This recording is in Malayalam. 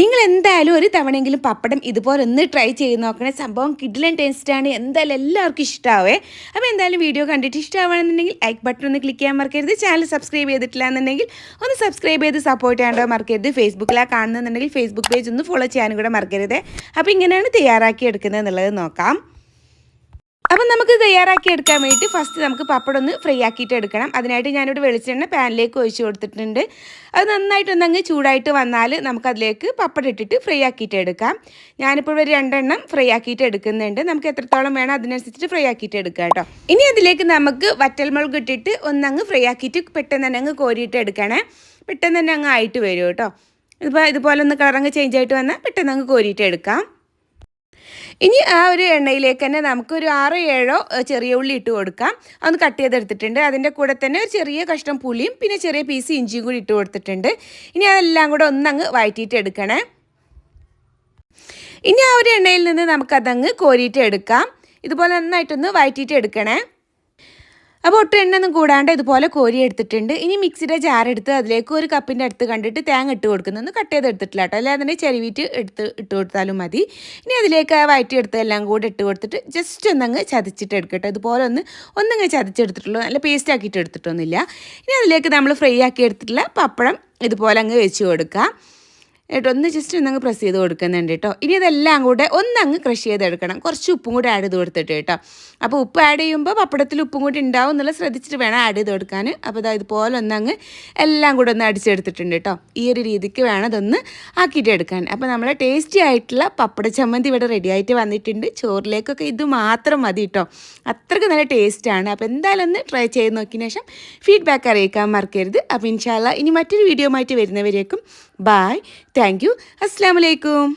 നിങ്ങൾ എന്തായാലും ഒരു തവണയെങ്കിലും പപ്പടം ഇതുപോലെ ഒന്ന് ട്രൈ ചെയ്ത് നോക്കണേ. സംഭവം കിഡിലൻ ടേസ്റ്റാണ് എന്തായാലും എല്ലാവർക്കും ഇഷ്ടമാവേ അപ്പോൾ എന്തായാലും വീഡിയോ കണ്ടിട്ട് ഇഷ്ടമാവണമെന്നുണ്ടെങ്കിൽ ലൈക്ക് ബട്ടൺ ഒന്ന് ക്ലിക്ക് ചെയ്യാൻ മറക്കരുത്. ചാനൽ സബ്സ്ക്രൈബ് ചെയ്തിട്ടില്ല എന്നുണ്ടെങ്കിൽ ഒന്ന് സബ്സ്ക്രൈബ് ചെയ്ത് സപ്പോർട്ട് ചെയ്യാണ്ടോ മറക്കരുത്. ഫേസ്ബുക്കിലാണ് കാണുന്നുണ്ടെങ്കിൽ ഫേസ്ബുക്ക് പേജ് ഒന്ന് ഫോളോ ചെയ്യാനും കൂടെ മറക്കരുത്. അപ്പോൾ ഇങ്ങനെയാണ് തയ്യാറാക്കി എടുക്കുന്നത് എന്നുള്ളത് നോക്കാം. അപ്പം നമുക്ക് തയ്യാറാക്കി എടുക്കാൻ വേണ്ടിയിട്ട് ഫസ്റ്റ് നമുക്ക് പപ്പടം ഒന്ന് ഫ്രൈ ആക്കിയിട്ട് എടുക്കണം. അതിനായിട്ട് ഞാനിവിടെ വെളിച്ചെണ്ണ പാനിലേക്ക് ഒഴിച്ച് കൊടുത്തിട്ടുണ്ട്. അത് നന്നായിട്ടൊന്ന് അങ്ങ് ചൂടായിട്ട് വന്നാൽ നമുക്കതിലേക്ക് പപ്പടം ഇട്ടിട്ട് ഫ്രൈ ആക്കിയിട്ട് എടുക്കാം. ഞാനിപ്പോൾ ഒരു രണ്ടെണ്ണം ഫ്രൈ ആക്കിയിട്ട് എടുക്കുന്നുണ്ട്. നമുക്ക് എത്രത്തോളം വേണം അതിനനുസരിച്ചിട്ട് ഫ്രൈ ആക്കിയിട്ട് എടുക്കാം കേട്ടോ. ഇനി അതിലേക്ക് നമുക്ക് വറ്റൽമുളക് ഇട്ടിട്ട് ഒന്നങ്ങ് ഫ്രൈ ആക്കിയിട്ട് പെട്ടെന്ന് തന്നെ അങ്ങ് കോരിയിട്ട് എടുക്കണേ. പെട്ടെന്ന് തന്നെ അങ്ങ് ആയിട്ട് വരും കേട്ടോ. ഇതിപ്പോൾ ഇതുപോലെ ഒന്ന് കളറങ്ങ് ചേഞ്ച് ആയിട്ട് വന്നാൽ പെട്ടെന്ന് അങ്ങ് കോരിയിട്ട് എടുക്കാം. ഇനി ആ ഒരു എണ്ണയിലേക്ക് തന്നെ നമുക്ക് ഒരു ആറോ ഏഴോ ചെറിയ ഉള്ളി ഇട്ട് കൊടുക്കാം. അതൊന്ന് കട്ട് ചെയ്തെടുത്തിട്ടുണ്ട്. അതിന്റെ കൂടെ തന്നെ ഒരു ചെറിയ കഷ്ണം പുളിയും പിന്നെ ചെറിയ പീസ് ഇഞ്ചിയും കൂടി ഇട്ട് കൊടുത്തിട്ടുണ്ട്. ഇനി അതെല്ലാം കൂടെ ഒന്നങ്ങ് വഴറ്റിയിട്ട് എടുക്കണേ. ഇനി ആ ഒരു എണ്ണയിൽ നിന്ന് നമുക്കതങ്ങ് കോരിയിട്ട് എടുക്കാം. ഇതുപോലെ നന്നായിട്ടൊന്ന് വഴറ്റിയിട്ട് എടുക്കണേ. അപ്പോൾ ഒട്ടും എണ്ണൊന്നും കൂടാണ്ട് ഇതുപോലെ കോരി എടുത്തിട്ടുണ്ട്. ഇനി മിക്സിയുടെ ജാർ എടുത്ത് അതിലേക്ക് ഒരു കപ്പിന്റെ അടുത്ത് കണ്ടിട്ട് തേങ്ങ ഇട്ട് കൊടുക്കുന്നത് കട്ട് ചെയ്ത് എടുത്തിട്ടില്ല കേട്ടോ. അല്ലാതെ തന്നെ ചെരുവിറ്റ് എടുത്ത് ഇട്ട് കൊടുത്താലും മതി. ഇനി അതിലേക്ക് വയറ്റി എടുത്തതെല്ലാം കൂടെ ഇട്ട് കൊടുത്തിട്ട് ജസ്റ്റ് ഒന്നങ്ങ് ചതച്ചിട്ട് എടുക്കട്ടെ ഇതുപോലെ ഒന്ന് ഒന്നങ്ങ് ചതച്ചെടുത്തിട്ടുള്ളൂ. നല്ല പേസ്റ്റ് ആക്കിയിട്ട് എടുത്തിട്ടൊന്നുമില്ല. ഇനി അതിലേക്ക് നമ്മൾ ഫ്രൈ ആക്കി എടുത്തിട്ടുള്ള പപ്പടം ഇതുപോലെ അങ്ങ് വെച്ച് കൊടുക്കുക കേട്ടോ ഒന്ന് ജസ്റ്റ് ഒന്നങ്ങ് പ്രസ് ചെയ്ത് കൊടുക്കുന്നുണ്ട് കേട്ടോ ഇനി ഇതെല്ലാം കൂടെ ഒന്നങ്ങ് ക്രഷ് ചെയ്തെടുക്കണം. കുറച്ച് ഉപ്പും കൂടി ആഡ് ചെയ്ത് കൊടുത്തിട്ട് കേട്ടോ അപ്പോൾ ഉപ്പ് ആഡ് ചെയ്യുമ്പോൾ പപ്പടത്തിൽ ഉപ്പും കൂടി ഉണ്ടാവും എന്നുള്ളത് ശ്രദ്ധിച്ചിട്ട് വേണം ആഡ് ചെയ്ത് കൊടുക്കാൻ. അപ്പോൾ ഇതാ ഇതുപോലെ ഒന്നങ്ങ് എല്ലാം കൂടെ ഒന്ന് അടിച്ചെടുത്തിട്ടുണ്ട് കേട്ടോ ഈ ഒരു രീതിക്ക് വേണം അതൊന്ന് ആക്കിയിട്ട് എടുക്കാൻ. അപ്പോൾ നമ്മളെ ടേസ്റ്റി ആയിട്ടുള്ള പപ്പട ചമ്മന്തി ഇവിടെ റെഡി ആയിട്ട് വന്നിട്ടുണ്ട്. ചോറിലേക്കൊക്കെ ഇത് മാത്രം മതി കേട്ടോ അത്രയ്ക്ക് നല്ല ടേസ്റ്റാണ് അപ്പോൾ എന്തായാലും ഒന്ന് ട്രൈ ചെയ്ത് നോക്കിയതിന് ശേഷം ഫീഡ്ബാക്ക് അറിയിക്കാൻ മറക്കരുത്. അപ്പോൾ ഇൻഷാല്ല ഇനി മറ്റൊരു വീഡിയോ ആയിട്ട് വരുന്നവരേക്കും ബായ് താങ്ക് യു. അസ്സാം വലൈക്കും